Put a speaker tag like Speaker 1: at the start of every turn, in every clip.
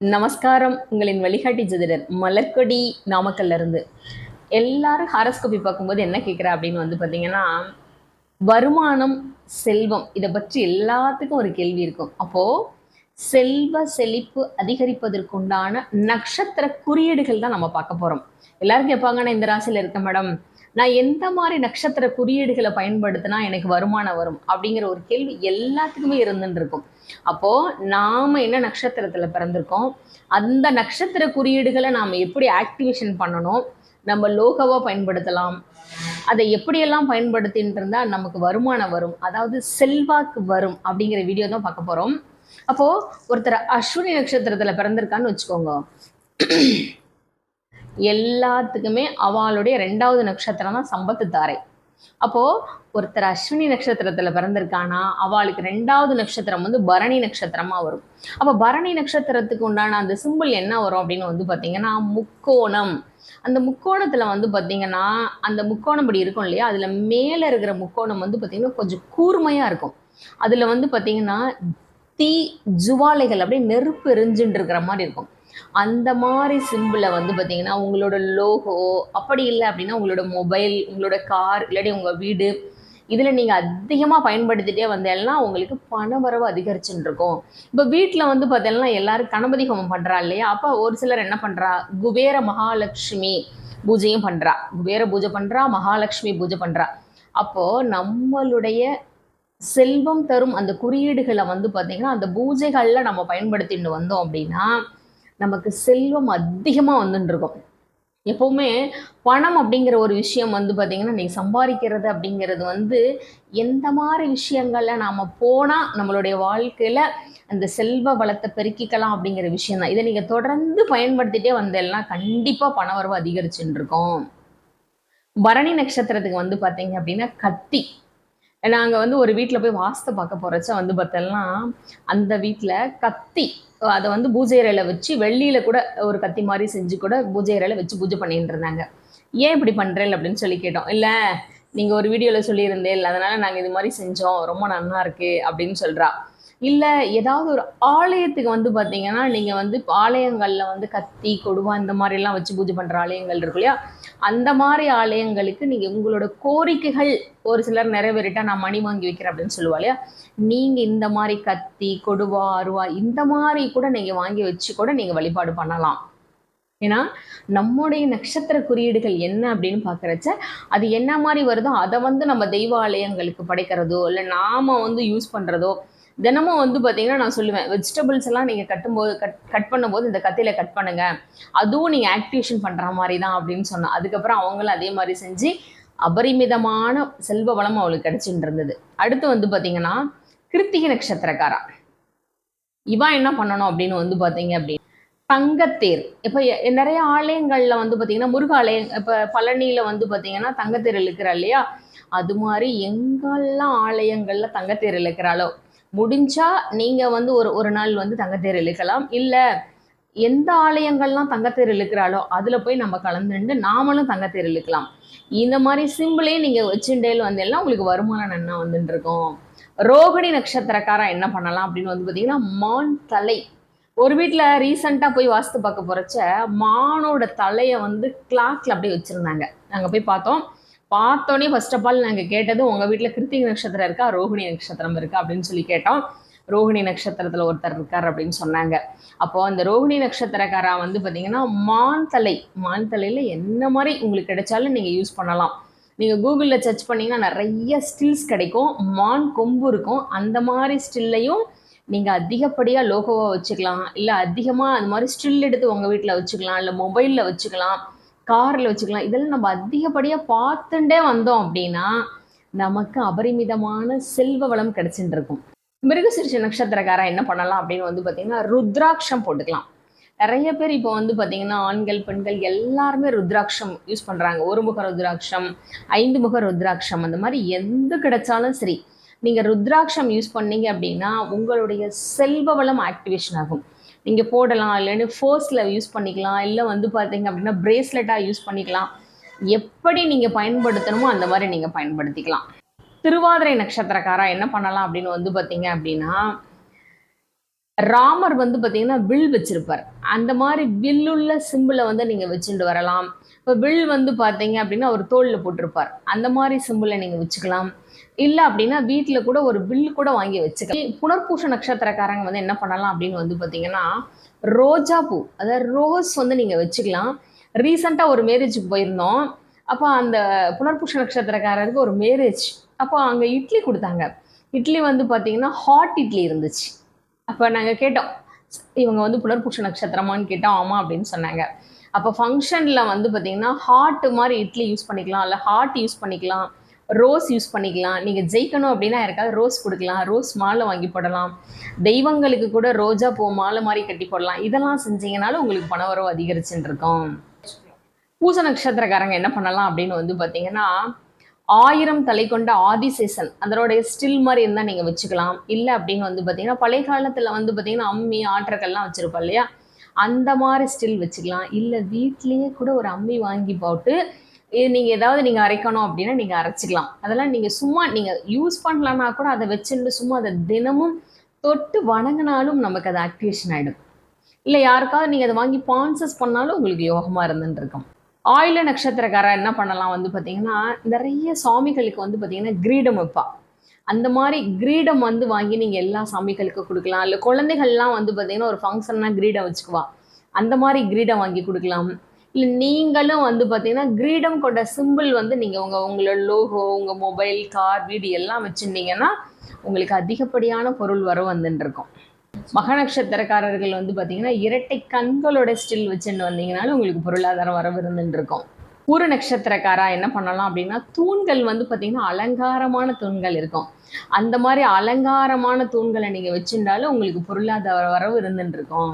Speaker 1: நமஸ்காரம். உங்களின் வழிகாட்டி ஜோதிடர் மலர்கொடி நாமக்கல்ல இருந்து எல்லாரும் ஹாரஸ்கோபி பார்க்கும்போது என்ன கேட்குறா அப்படின்னு வந்து பார்த்தீங்கன்னா வருமானம் செல்வம் இதை பற்றி எல்லாத்துக்கும் ஒரு கேள்வி இருக்கும். அப்போ செல்வ செழிப்பு அதிகரிப்பதற்குண்டான நட்சத்திர குறியீடுகள் தான் நம்ம பார்க்க போகிறோம் எல்லாரும் கேட்பாங்கன்னா இந்த ராசியில் இருக்கேன் மேடம் நான் எந்த மாதிரி நட்சத்திர குறியீடுகளை பயன்படுத்தினா எனக்கு வருமானம் வரும் அப்படிங்கிற ஒரு கேள்வி எல்லாத்துக்குமே இருந்துட்டு இருக்கும் அப்போ நாம என்ன நட்சத்திரத்துல பிறந்திருக்கோம்? அந்த நட்சத்திர குறியீடுகளை நாம எப்படி ஆக்டிவேஷன் பண்ணணும்? நம்ம லோகவா பயன்படுத்தலாம். அதை எப்படியெல்லாம் பயன்படுத்தின்னு இருந்தா நமக்கு வருமானம் வரும்? அதாவது செல்வாக்கு வரும் அப்படிங்கிற வீடியோ தான் பார்க்க போறோம். அப்போ ஒருத்தர் அஸ்வினி நட்சத்திரத்துல பிறந்திருக்கான்னு வச்சுக்கோங்க. எல்லாத்துக்குமே அவளுடைய ரெண்டாவது நட்சத்திரம் தான் சம்பத்து தாரை. அப்போது ஒருத்தர் அஸ்வினி நட்சத்திரத்தில் பிறந்திருக்கானா அவளுக்கு ரெண்டாவது நட்சத்திரம் வந்து பரணி நட்சத்திரமாக வரும். அப்போ பரணி நட்சத்திரத்துக்கு உண்டான அந்த சிம்பிள் என்ன வரும் அப்படின்னு வந்து பார்த்திங்கன்னா முக்கோணம். அந்த முக்கோணத்தில் வந்து பார்த்தீங்கன்னா அந்த முக்கோணம் இப்படி இருக்கும் இல்லையா அதில் மேலே இருக்கிற முக்கோணம் வந்து பார்த்திங்கன்னா கொஞ்சம் கூர்மையாக இருக்கும். அதில் வந்து பார்த்திங்கன்னா தீ ஜுவாலைகள் அப்படியே நெருப்பு எரிஞ்சுட்டு இருக்கிற மாதிரி இருக்கும். அந்த மாதிரி சிம்பிளை வந்து பார்த்தீங்கன்னா உங்களோட லோகோ அப்படி இல்லை அப்படின்னா உங்களோட மொபைல் உங்களோட கார் இல்லாட்டி உங்கள் வீடு இதில் நீங்கள் அதிகமாக பயன்படுத்திகிட்டே வந்தேன்னா உங்களுக்கு பணவரவு அதிகரிச்சுட்டு இருக்கும் இப்போ வீட்டில் வந்து பார்த்தீங்கன்னா எல்லாரும் கணபதி ஹோமம் பண்ணுறா இல்லையா? அப்போ ஒரு சிலர் என்ன பண்ணுறா குபேர மகாலட்சுமி பூஜையும் பண்ணுறா குபேர பூஜை பண்ணுறா மகாலட்சுமி பூஜை பண்ணுறா அப்போது நம்மளுடைய செல்வம் தரும் அந்த குறியீடுகளை வந்து பார்த்திங்கன்னா அந்த பூஜைகளில் நம்ம பயன்படுத்திட்டு வந்தோம் அப்படின்னா நமக்கு செல்வம் அதிகமாக வந்துட்டுருக்கும் எப்போவுமே பணம் அப்படிங்கிற ஒரு விஷயம் வந்து பார்த்திங்கன்னா நீங்கள் சம்பாதிக்கிறது அப்படிங்கிறது வந்து எந்த மாதிரி விஷயங்களில் நாம் போனால் நம்மளுடைய வாழ்க்கையில் அந்த செல்வ வளத்தை பெருக்கிக்கலாம் அப்படிங்கிற விஷயம் தான். இதை நீங்கள் தொடர்ந்து பயன்படுத்திட்டே வந்தேன்னா கண்டிப்பாக பண வரவு அதிகரிச்சுட்டு இருக்கோம். பரணி நட்சத்திரத்துக்கு வந்து பார்த்தீங்க அப்படின்னா கத்தி. நாங்கள் வந்து ஒரு வீட்டில் போய் வாஸ்து பார்க்க போகிறச்ச வந்து பார்த்தோம்னா அந்த வீட்டில் கத்தி அதை வந்து பூஜை இறையில வச்சு வெள்ளியில் கூட ஒரு கத்தி மாதிரி செஞ்சு கூட பூஜை இறையில வச்சு பூஜை பண்ணிட்டு இருந்தாங்க. ஏன் இப்படி பண்ணுறேன் அப்படின்னு சொல்லி கேட்டோம். இல்லை நீங்கள் ஒரு வீடியோவில் சொல்லியிருந்தேன். அதனால நாங்கள் இது மாதிரி செஞ்சோம். ரொம்ப நல்லா இருக்கு அப்படின்னு சொல்கிறா இல்லை ஏதாவது ஒரு ஆலயத்துக்கு வந்து பார்த்தீங்கன்னா நீங்கள் வந்து ஆலயங்களில் வந்து கத்தி கொடுவா இந்த மாதிரிலாம் வச்சு பூஜை பண்ணுற ஆலயங்கள் இருக்கு இல்லையா? அந்த மாதிரி ஆலயங்களுக்கு நீங்கள் உங்களோட கோரிக்கைகள் ஒரு சிலர் நிறைவேறிட்டா நான் மணி வாங்கி வைக்கிறேன் அப்படின்னு சொல்லுவா இல்லையா? நீங்கள் இந்த மாதிரி கத்தி கொடுவா அருவா இந்த மாதிரி கூட நீங்கள் வாங்கி வச்சு கூட நீங்கள் வழிபாடு பண்ணலாம். ஏன்னா நம்முடைய நட்சத்திர குறியீடுகள் என்ன அப்படின்னு பார்க்குறச்ச அது என்ன மாதிரி வருதோ அதை வந்து நம்ம தெய்வ ஆலயங்களுக்கு படைக்கிறதோ இல்லை நாம வந்து யூஸ் பண்ணுறதோ தினமும் வந்து பார்த்தீங்கன்னா நான் சொல்லுவேன் வெஜிடபிள்ஸ் எல்லாம் நீங்கள் கட்டும்போது கட் கட் பண்ணும்போது இந்த கத்தியில் கட் பண்ணுங்க. அதுவும் நீங்கள் ஆக்டிவேஷன் பண்ணுற மாதிரி தான் அப்படின்னு சொன்னேன். அதுக்கப்புறம் அவங்களும் அதே மாதிரி செஞ்சு அபரிமிதமான செல்வ வளம் அவளுக்கு கிடைச்சிட்டு இருந்தது அடுத்து வந்து பார்த்தீங்கன்னா கிருத்திகை நட்சத்திரக்காரா. இவா என்ன பண்ணணும் அப்படின்னு வந்து பார்த்தீங்க அப்படின்னு தங்கத்தேர். இப்போ நிறைய ஆலயங்களில் வந்து பார்த்தீங்கன்னா முருக ஆலயம் இப்போ பழனியில் வந்து பார்த்தீங்கன்னா தங்கத்தேர் இழுக்கிறா இல்லையா? அது மாதிரி எங்கெல்லாம் ஆலயங்களில் தங்கத்தேர் இழுக்கிறாளோ முடிஞ்சா நீங்கள் வந்து ஒரு ஒரு நாள் வந்து தங்கத்தேர் இழுக்கலாம். இல்லை எந்த ஆலயங்கள்லாம் தங்கத்தேர் இழுக்கிறாளோ அதில் போய் நம்ம கலந்துட்டு நாமளும் தங்கத்தேர் இழுக்கலாம். இந்த மாதிரி சிம்பிளே நீங்கள் வச்சுட்டேல் வந்தேன்னா உங்களுக்கு வருமானம் என்ன வந்துட்டு இருக்கும்? ரோகிணி நட்சத்திரக்காரன் என்ன பண்ணலாம் அப்படின்னு வந்து பார்த்தீங்கன்னா மான் தலை. ஒரு வீட்டில் ரீசண்டாக போய் வாஸ்து பார்க்க போகிறச்ச மானோட தலையை வந்து கிளாக்ல அப்படியே வச்சுருந்தாங்க. நாங்கள் போய் பார்த்தோம். பார்த்தோன்னே ஃபர்ஸ்ட் ஆஃப் ஆல் நாங்கள் கேட்டது உங்கள் வீட்டில் கிருத்திகை நட்சத்திரம் இருக்கா? ரோகிணி நட்சத்திரம் இருக்கா? அப்படின்னு சொல்லி கேட்டோம். ரோகிணி நட்சத்திரத்தில் ஒருத்தர் இருக்கார் அப்படின்னு சொன்னாங்க. அப்போ அந்த ரோகிணி நட்சத்திரக்காரா வந்து பார்த்தீங்கன்னா மான் தலை. மான் தலையில் என்ன மாதிரி உங்களுக்கு கிடைச்சாலும் நீங்கள் யூஸ் பண்ணலாம். நீங்கள் கூகுளில் சர்ச் பண்ணிங்கன்னா நிறைய ஸ்டில்ஸ் கிடைக்கும். மான் கொம்பு இருக்கும். அந்த மாதிரி ஸ்டில்லையும் நீங்கள் அதிகப்படியாக லோகோவாக வச்சுக்கலாம். இல்லை அதிகமாக அந்த மாதிரி ஸ்டில் எடுத்து உங்கள் வீட்டில் வச்சுக்கலாம். இல்லை மொபைலில் வச்சுக்கலாம். காரில் வச்சுக்கலாம். இதெல்லாம் நம்ம அதிகப்படியாக பார்த்துட்டே வந்தோம் அப்படின்னா நமக்கு அபரிமிதமான செல்வ வளம் கிடைச்சிட்டு இருக்கும் மிருகசிரிஷ நட்சத்திரக்காரன் என்ன பண்ணலாம் அப்படின்னு வந்து பார்த்தீங்கன்னா ருத்ராட்சம் போட்டுக்கலாம். நிறைய பேர் இப்போ வந்து பார்த்தீங்கன்னா ஆண்கள் பெண்கள் எல்லாருமே ருத்ராட்சம் யூஸ் பண்ணுறாங்க ஒரு முக ருத்ராட்சம் ஐந்து முக ருத்ராட்சம் அந்த மாதிரி எந்த கிடைச்சாலும் சரி. நீங்கள் ருத்ராட்சம் யூஸ் பண்ணீங்க அப்படின்னா உங்களுடைய செல்வ வளம் ஆக்டிவேஷன் ஆகும். நீங்கள் போடலாம் இல்லைன்னு ஃபோர்ஸில் யூஸ் பண்ணிக்கலாம் இல்லை வந்து பார்த்தீங்க அப்படின்னா பிரேஸ்லெட்டாக யூஸ் பண்ணிக்கலாம். எப்படி நீங்கள் பயன்படுத்தணுமோ அந்த மாதிரி நீங்கள் பயன்படுத்திக்கலாம். திருவாதிரை நட்சத்திரக்காரா என்ன பண்ணலாம் அப்படின்னு வந்து பார்த்தீங்க அப்படின்னா ராமர் வந்து பார்த்தீங்கன்னா வில் வச்சிருப்பார். அந்த மாதிரி வில்லுள்ள சிம்பிளை வந்து நீங்கள் வச்சுட்டு வரலாம். இப்போ வில் வந்து பார்த்தீங்க அப்படின்னா ஒரு தோளில் போட்டிருப்பார். அந்த மாதிரி சிம்பிளை நீங்கள் வச்சுக்கலாம். இல்லை அப்படின்னா வீட்டில் கூட ஒரு வில் கூட வாங்கி வச்சுக்கலாம் புனர்பூச நட்சத்திரக்காரங்க வந்து என்ன பண்ணலாம் அப்படின்னு வந்து பார்த்தீங்கன்னா ரோஜா பூ அதாவது ரோஸ் வந்து நீங்கள் வச்சுக்கலாம். ரீசெண்டாக ஒரு மேரேஜுக்கு போயிருந்தோம். அப்போ அந்த புனர்பூஷ நட்சத்திரக்காரருக்கு ஒரு மேரேஜ் அப்போ அங்கே இட்லி கொடுத்தாங்க. இட்லி வந்து பார்த்தீங்கன்னா ஹாட் இட்லி இருந்துச்சு. அப்போ நாங்கள் கேட்டோம் இவங்க வந்து புனர்பூஷ நட்சத்திரமான்னு கேட்டோம் ஆமாம் அப்படின்னு சொன்னாங்க. அப்போ ஃபங்க்ஷனில் வந்து பார்த்தீங்கன்னா ஹாட்டு மாதிரி இட்லி யூஸ் பண்ணிக்கலாம் இல்லை ஹாட் யூஸ் பண்ணிக்கலாம். ரோஸ் யூஸ் பண்ணிக்கலாம். நீங்கள் ஜெயிக்கணும் அப்படின்னா யாருக்காவது ரோஸ் கொடுக்கலாம். ரோஸ் மாலை வாங்கி போடலாம். தெய்வங்களுக்கு கூட ரோஜா பூ மாலை மாதிரி கட்டி போடலாம். இதெல்லாம் செஞ்சீங்கனாலும் உங்களுக்கு பண வரவு பூச நட்சத்திரக்காரங்க என்ன பண்ணலாம் அப்படின்னு வந்து பார்த்தீங்கன்னா ஆயிரம் தலை கொண்ட ஆதிசேசன் அதனுடைய ஸ்டில் மாதிரி இருந்தால் நீங்கள் வச்சுக்கலாம். இல்லை அப்படின்னு வந்து பார்த்தீங்கன்னா பழைய காலத்தில் வந்து பார்த்தீங்கன்னா அம்மி ஆற்றக்கள்லாம் வச்சுருப்போம் இல்லையா? அந்த மாதிரி ஸ்டில் வச்சுக்கலாம். இல்லை வீட்லேயே கூட ஒரு அம்மி வாங்கி போட்டு இது நீங்கள் ஏதாவது நீங்கள் அரைக்கணும் அப்படின்னா நீங்கள் அரைச்சிக்கலாம். அதெல்லாம் நீங்கள் சும்மா நீங்கள் யூஸ் பண்ணலன்னா கூட அதை வச்சுட்டு சும்மா அதை தினமும் தொட்டு வணங்கினாலும் நமக்கு அது ஆக்டிவேஷன் ஆகிடும் இல்லை யாருக்காவது நீங்கள் அதை வாங்கி பான்சஸ் பண்ணாலும் உங்களுக்கு யோகமாக இருந்துட்டு இருக்கும் ஆயில நட்சத்திரக்காரர் என்ன பண்ணலாம் வந்து பார்த்தீங்கன்னா நிறைய சாமிகளுக்கு வந்து பார்த்தீங்கன்னா கிரீடம் வைப்பா. அந்த மாதிரி கிரீடம் வந்து வாங்கி நீங்கள் எல்லா சாமிகளுக்கும் கொடுக்கலாம். இல்லை குழந்தைகள்லாம் வந்து பார்த்தீங்கன்னா ஒரு ஃபங்க்ஷன்னா கிரீடம் வச்சுக்குவா. அந்த மாதிரி கிரீடம் வாங்கி கொடுக்கலாம். இல்லை நீங்களும் வந்து பார்த்தீங்கன்னா கிரீடம் கொண்ட சிம்பிள் வந்து நீங்கள் உங்கள் உங்களோட லோகோ உங்கள் மொபைல் கார் வீடு எல்லாம் வச்சுருந்தீங்கன்னா உங்களுக்கு அதிகப்படியான பொருள் வர வந்துட்டு இருக்கும் மக நட்சத்திரக்காரர்கள் வந்து பார்த்தீங்கன்னா இரட்டை கண்களோட ஸ்டில் வச்சுட்டு வந்தீங்கனாலும் உங்களுக்கு பொருளாதாரம் வர இருந்துட்டு இருக்கும் பூர நட்சத்திரக்காரா என்ன பண்ணலாம் அப்படின்னா தூண்கள் வந்து பார்த்தீங்கன்னா அலங்காரமான தூண்கள் இருக்கும். அந்த மாதிரி அலங்காரமான தூண்களை நீங்கள் வச்சுருந்தாலும் உங்களுக்கு பொருளாதார வரவு இருந்துட்டு இருக்கும்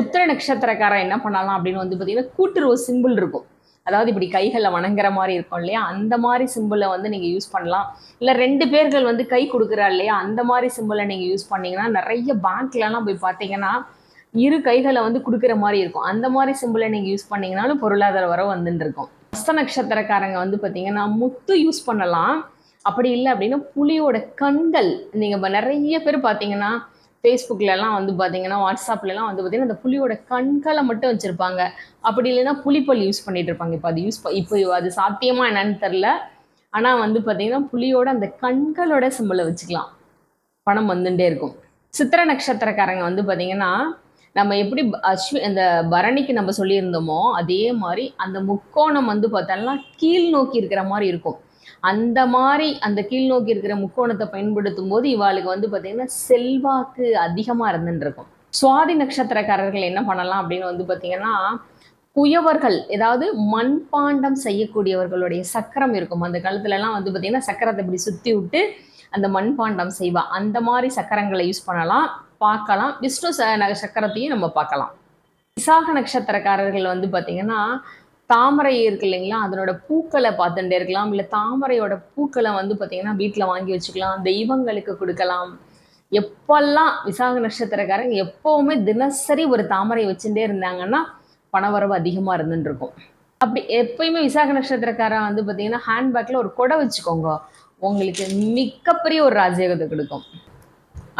Speaker 1: உத்திர நட்சத்திரக்காரா என்ன பண்ணலாம் அப்படின்னு வந்து பார்த்தீங்கன்னா கூட்டுறவு சிம்பிள் இருக்கும். அதாவது இப்படி கைகளை வணங்குற மாதிரி இருக்கும் இல்லையா? அந்த மாதிரி சிம்பிளை வந்து நீங்கள் யூஸ் பண்ணலாம். இல்லை ரெண்டு பேர்கள் வந்து கை கொடுக்குறா இல்லையா? அந்த மாதிரி சிம்பிளை நீங்கள் யூஸ் பண்ணிங்கன்னா நிறைய பேங்க்லலாம் போய் பார்த்தீங்கன்னா இரு கைகளை வந்து கொடுக்குற மாதிரி இருக்கும். அந்த மாதிரி சிம்பிளை நீங்கள் யூஸ் பண்ணிங்கனாலும் பொருளாதார வரவு வந்துட்டு இருக்கும் அஸ்த நட்சத்திரக்காரங்க வந்து பார்த்தீங்கன்னா முத்து யூஸ் பண்ணலாம். அப்படி இல்லை அப்படின்னா புலியோட கண்கள். நீங்கள் நிறைய பேர் பார்த்தீங்கன்னா ஃபேஸ்புக்லலாம் வந்து பார்த்தீங்கன்னா வாட்ஸ்அப்லலாம் வந்து பார்த்தீங்கன்னா அந்த புலியோட கண்களை மட்டும் வச்சுருப்பாங்க. அப்படி இல்லைன்னா புலிப்பல் யூஸ் பண்ணிட்டு இருப்பாங்க. இப்போ அது யூஸ் இப்போ அது சாத்தியமாக என்னன்னு தெரில ஆனால் வந்து பார்த்தீங்கன்னா புலியோட அந்த கண்களோட சிம்பிளை வச்சுக்கலாம். பணம் வந்துட்டே இருக்கும். சித்திர நட்சத்திரக்காரங்க வந்து பார்த்தீங்கன்னா நம்ம எப்படி அஸ்வி அந்த பரணிக்கு நம்ம சொல்லியிருந்தோமோ அதே மாதிரி அந்த முக்கோணம் வந்து பார்த்தோம்னா கீழ் நோக்கி இருக்கிற மாதிரி இருக்கும். அந்த மாதிரி அந்த கீழ் நோக்கி இருக்கிற முக்கோணத்தை பயன்படுத்தும் போது இவாளுக்கு வந்து பார்த்தீங்கன்னா செல்வாக்கு அதிகமாக இருந்துருக்கும் சுவாதி நட்சத்திரக்காரர்கள் என்ன பண்ணலாம் அப்படின்னு வந்து பார்த்தீங்கன்னா குயவர்கள் ஏதாவது மண்பாண்டம் செய்யக்கூடியவர்களுடைய சக்கரம் இருக்கும். அந்த காலத்துலலாம் வந்து பார்த்தீங்கன்னா சக்கரத்தை இப்படி சுற்றி விட்டு அந்த மண்பாண்டம் செய்வா. அந்த மாதிரி சக்கரங்களை யூஸ் பண்ணலாம். பார்க்கலாம். விஷ்ணு சக்கரத்தையும் நம்ம பார்க்கலாம். விசாக நட்சத்திரக்காரர்கள் வந்து பார்த்தீங்கன்னா தாமரை இருக்கு இல்லைங்களா? அதனோட பூக்களை பார்த்துட்டே இருக்கலாம். இல்லை தாமரையோட பூக்களை வந்து பார்த்தீங்கன்னா வீட்டில் வாங்கி வச்சுக்கலாம். தெய்வங்களுக்கு கொடுக்கலாம். எப்பெல்லாம் விசாக நட்சத்திரக்காரங்க எப்போவுமே தினசரி ஒரு தாமரை வச்சுட்டே இருந்தாங்கன்னா பணவரவு அதிகமாக இருந்துட்டு அப்படி எப்பயுமே விசாக நட்சத்திரக்காரன் வந்து பார்த்தீங்கன்னா ஹேண்ட்பேக்கில் ஒரு கொடை வச்சுக்கோங்க. உங்களுக்கு மிகப்பெரிய ஒரு ராஜயோகத்தை கொடுக்கும்.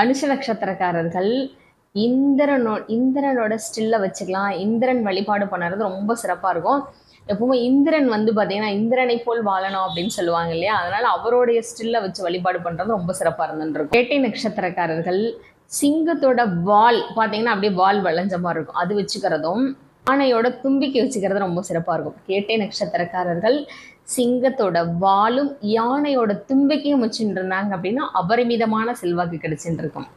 Speaker 1: அனுஷ நட்சத்திரக்காரர்கள் இந்திரனோ இந்திரனோட ஸ்டில்லை வச்சுக்கலாம். இந்திரன் வழிபாடு பண்ணுறது ரொம்ப சிறப்பாக இருக்கும். எப்பவுமே இந்திரன் வந்து பார்த்தீங்கன்னா இந்திரனை போல் வாழணும் அப்படின்னு சொல்லுவாங்க இல்லையா? அதனால அவருடைய ஸ்டில்லை வச்சு வழிபாடு பண்ணுறது ரொம்ப சிறப்பாக இருந்துருக்கும் கேட்டை நட்சத்திரக்காரர்கள் சிங்கத்தோட வால் பார்த்தீங்கன்னா அப்படியே வால் வளைஞ்ச மாதிரி இருக்கும். அது வச்சுக்கிறதும் ஆணையோட தும்பிக்கை வச்சுக்கிறது ரொம்ப சிறப்பாக இருக்கும். கேட்டை நட்சத்திரக்காரர்கள் சிங்கத்தோட வாலும் யானையோட தும்பிக்கையும் வச்சுட்டு இருந்தாங்க அப்படின்னா அபரிமிதமான செல்வாக்கு கிடைச்சிட்டு இருக்கும்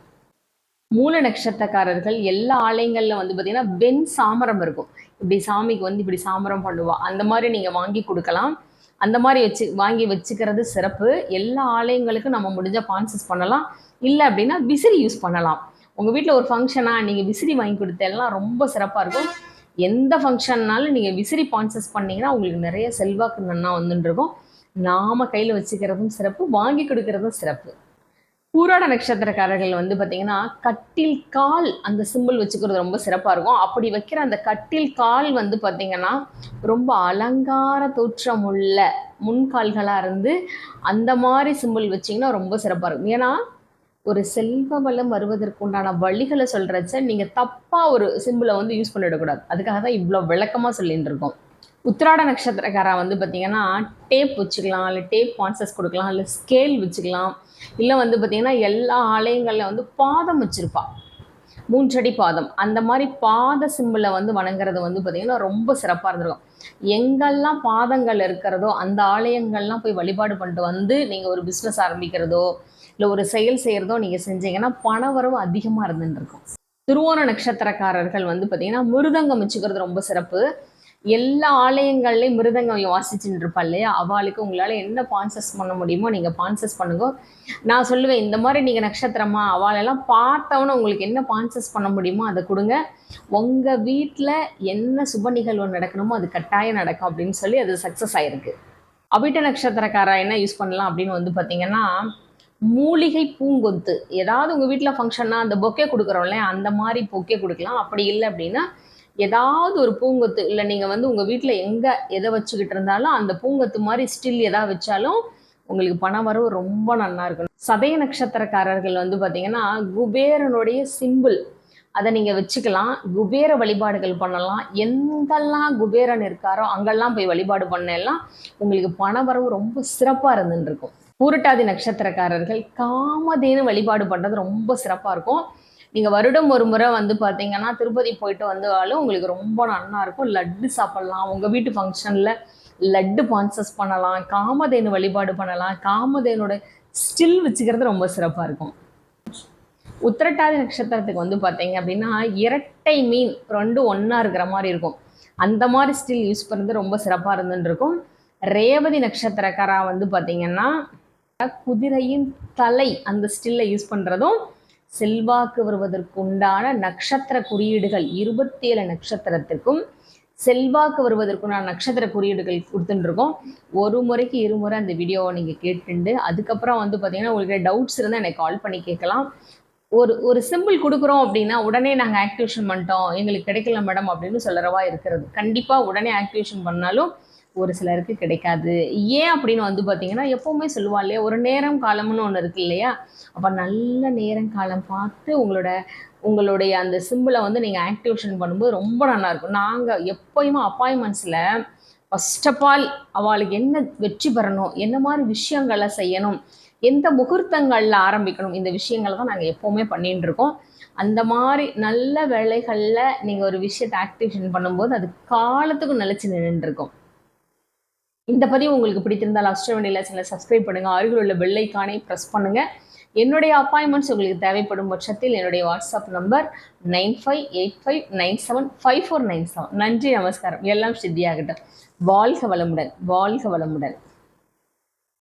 Speaker 1: மூல நட்சத்திரக்காரர்கள் எல்லா ஆலயங்களில் வந்து பார்த்தீங்கன்னா வெண் சாமரம் இருக்கும். இப்படி சாமிக்கு வந்து இப்படி சாமரம் பண்ணுவா. அந்த மாதிரி நீங்கள் வாங்கி கொடுக்கலாம். அந்த மாதிரி வச்சு வாங்கி வச்சுக்கிறது சிறப்பு. எல்லா ஆலயங்களுக்கும் நம்ம முடிஞ்ச பான்சஸ் பண்ணலாம். இல்லை அப்படின்னா விசிறி யூஸ் பண்ணலாம். உங்கள் வீட்டில் ஒரு ஃபங்க்ஷனாக நீங்கள் விசிறி வாங்கி கொடுத்தெல்லாம் ரொம்ப சிறப்பாக இருக்கும். எந்த ஃபங்க்ஷன்னாலும் நீங்கள் விசிறி பான்சஸ் பண்ணீங்கன்னா உங்களுக்கு நிறைய செல்வாக்கு நன்னா வந்துட்டுருக்கும் நாம் நாம கையில் வச்சுக்கிறதும் சிறப்பு வாங்கி கொடுக்கறதும் சிறப்பு. பூராட நட்சத்திரக்காரர்கள் வந்து பார்த்தீங்கன்னா கட்டில் கால் அந்த சிம்பிள் வச்சுக்கிறது ரொம்ப சிறப்பாக இருக்கும். அப்படி வைக்கிற அந்த கட்டில் கால் வந்து பார்த்தீங்கன்னா ரொம்ப அலங்கார தோற்றம் உள்ள முன்கால்களாக இருந்து அந்த மாதிரி சிம்பிள் வச்சிங்கன்னா ரொம்ப சிறப்பாக இருக்கும். ஏன்னா ஒரு செல்வ வளம் வருவதற்குண்டான வழிகளை சொல்கிறச்ச நீங்கள் தப்பாக ஒரு சிம்பிளை வந்து யூஸ் பண்ணிடக்கூடாது. அதுக்காக தான் இவ்வளோ விளக்கமாக சொல்லிகிட்டு இருக்கோம் உத்திராட நட்சத்திரக்காரா வந்து பார்த்தீங்கன்னா டேப் வச்சுக்கலாம் இல்லை டேப் கான்சஸ் கொடுக்கலாம் இல்லை ஸ்கேல் வச்சுக்கலாம். இல்லை வந்து பார்த்தீங்கன்னா எல்லா ஆலயங்களில் வந்து பாதம் வச்சுருப்பா. மூன்றடி பாதம். அந்த மாதிரி பாத சிம்பிளை வந்து வணங்குறது வந்து பார்த்திங்கன்னா ரொம்ப சிறப்பாக இருந்திருக்கும். எங்கெல்லாம் பாதங்கள் இருக்கிறதோ அந்த ஆலயங்கள்லாம் போய் வழிபாடு பண்ணிட்டு வந்து நீங்கள் ஒரு பிஸ்னஸ் ஆரம்பிக்கிறதோ இல்லை ஒரு செயல் செய்கிறதோ நீங்கள் செஞ்சீங்கன்னா பண வரவு அதிகமாக இருந்துட்டு இருக்கும் திருவோண நட்சத்திரக்காரர்கள் வந்து பார்த்திங்கன்னா மிருதங்கம் வச்சுக்கிறது ரொம்ப சிறப்பு. எல்லா ஆலயங்கள்லையும் மிருதங்கம் வாசிச்சுட்டு இருப்பா இல்லையா? அவளுக்கு உங்களால் என்ன பான்சஸ் பண்ண முடியுமோ நீங்கள் பான்சஸ் பண்ணுங்க. நான் சொல்லுவேன் இந்த மாதிரி நீங்கள் நட்சத்திரமா அவளெல்லாம் பார்த்தவொன்னே உங்களுக்கு என்ன பான்சஸ் பண்ண முடியுமோ அதை கொடுங்க. உங்கள் வீட்டில் என்ன சுப நிகழ்வு நடக்கணுமோ அது கட்டாயம் நடக்கும் அப்படின்னு சொல்லி அது சக்ஸஸ் ஆயிருக்கு. அபிட்ட நட்சத்திரக்காரா என்ன யூஸ் பண்ணலாம் அப்படின்னு வந்து பார்த்தீங்கன்னா மூலிகை பூங்கொத்து. ஏதாவது உங்கள் வீட்டில் ஃபங்க்ஷன்னா அந்த பொக்கே கொடுக்குறோம்ல அந்த மாதிரி பொக்கே கொடுக்கலாம். அப்படி இல்லை அப்படின்னா ஏதாவது ஒரு பூங்கொத்து இல்லை நீங்கள் வந்து உங்கள் வீட்டில் எங்கே எதை வச்சுக்கிட்டு இருந்தாலும் அந்த பூங்கொத்து மாதிரி ஸ்டில் எதாவது வச்சாலும் உங்களுக்கு பண வரவு ரொம்ப நல்லா இருக்கும் சதய நட்சத்திரக்காரர்கள் வந்து பார்த்தீங்கன்னா குபேரனுடைய சிம்பிள் அதை நீங்கள் வச்சுக்கலாம். குபேர வழிபாடுகள் பண்ணலாம். எங்கெல்லாம் குபேரன் இருக்காரோ அங்கெல்லாம் போய் வழிபாடு பண்ணலாம். உங்களுக்கு பண வரவு ரொம்ப சிறப்பாக இருந்துன்னு இருக்கும். பூரட்டாதி நட்சத்திரக்காரர்கள் காமதேனு வழிபாடு பண்ணுறது ரொம்ப சிறப்பாக இருக்கும். நீங்கள் வருடம் ஒரு முறை வந்து பார்த்தீங்கன்னா திருப்பதி போயிட்டு வந்தாலும் உங்களுக்கு ரொம்ப நல்லா இருக்கும். லட்டு சாப்பிட்லாம். உங்கள் வீட்டு ஃபங்க்ஷனில் லட்டு பான்சஸ் பண்ணலாம். காமதேனு வழிபாடு பண்ணலாம். காமதேனோட ஸ்டில் வச்சுக்கிறது ரொம்ப சிறப்பாக இருக்கும். உத்திரட்டாதி நட்சத்திரத்துக்கு வந்து பார்த்தீங்க அப்படின்னா இரட்டை மீன் ரெண்டு ஒன்றா இருக்கிற மாதிரி இருக்கும். அந்த மாதிரி ஸ்டில் யூஸ் பண்ணுறது ரொம்ப சிறப்பாக இருந்துட்டு இருக்கும். ரேவதி நட்சத்திரக்காரா வந்து பார்த்திங்கன்னா குதிரையின் தலை அந்த ஸ்டில்லை யூஸ் பண்ணுறதும் செல்வாக்கு வருவதற்குண்டான நட்சத்திர குறியீடுகள் இருபத்தி ஏழு நட்சத்திரத்திற்கும் செல்வாக்கு வருவதற்குண்டான நட்சத்திர குறியீடுகள் கொடுத்துட்டுருக்கோம். ஒரு முறைக்கு இருமுறை அந்த வீடியோவை நீங்கள் கேட்டுண்டு அதுக்கப்புறம் வந்து பார்த்தீங்கன்னா உங்களுக்கு டவுட்ஸ் இருந்தால் எனக்கு கால் பண்ணி கேட்கலாம். ஒரு ஒரு சிம்பிள் கொடுக்குறோம் அப்படின்னா உடனே நாங்கள் ஆக்டிவேஷன் பண்ணிட்டோம் எங்களுக்கு கிடைக்கல மேடம் அப்படின்னு சொல்லறவா இருக்கிறது. கண்டிப்பாக உடனே ஆக்டிவேஷன் பண்ணாலும் ஒரு சிலருக்கு கிடைக்காது. ஏன் அப்படின்னு வந்து பார்த்தீங்கன்னா எப்போவுமே சொல்லுவா இல்லையா ஒரு நேரம் காலம்னு ஒன்று இருக்கு இல்லையா? அப்போ நல்ல நேரம் காலம் பார்த்து உங்களோட உங்களுடைய அந்த சிம்பிளை வந்து நீங்கள் ஆக்டிவேஷன் பண்ணும்போது ரொம்ப நல்லா இருக்கும். நாங்கள் எப்போயுமே அப்பாயின்மெண்ட்ஸில் ஃபஸ்ட் ஆஃப் ஆல் அவளுக்கு என்ன வெற்றி பெறணும் என்ன மாதிரி விஷயங்களை செய்யணும் எந்த முகூர்த்தங்களில் ஆரம்பிக்கணும் இந்த விஷயங்களை தான் நாங்கள் எப்போவுமே பண்ணிட்டு இருக்கோம். அந்த மாதிரி நல்ல வேலைகளில் நீங்கள் ஒரு விஷயத்தை ஆக்டிவேஷன் பண்ணும்போது அது காலத்துக்கும் நிலச்சி நின்றுருக்கும் இந்த பதிவு உங்களுக்கு பிடித்திருந்தால் அஸ்ட்ரோவனியில் சில சப்ஸ்கிரைப் பண்ணுங்கள் அருகில் உள்ள பெல்லைக்கானை ப்ரெஸ் பண்ணுங்கள் என்னுடைய அப்பாயின்மெண்ட்ஸ் உங்களுக்கு தேவைப்படும் பட்சத்தில் என்னுடைய WhatsApp number nine five eight five nine seven five four nine seven நன்றி நமஸ்காரம். எல்லாம் சித்தியாகட்டும் வாழ்க வளமுடன். வாழ்க வளமுடன்.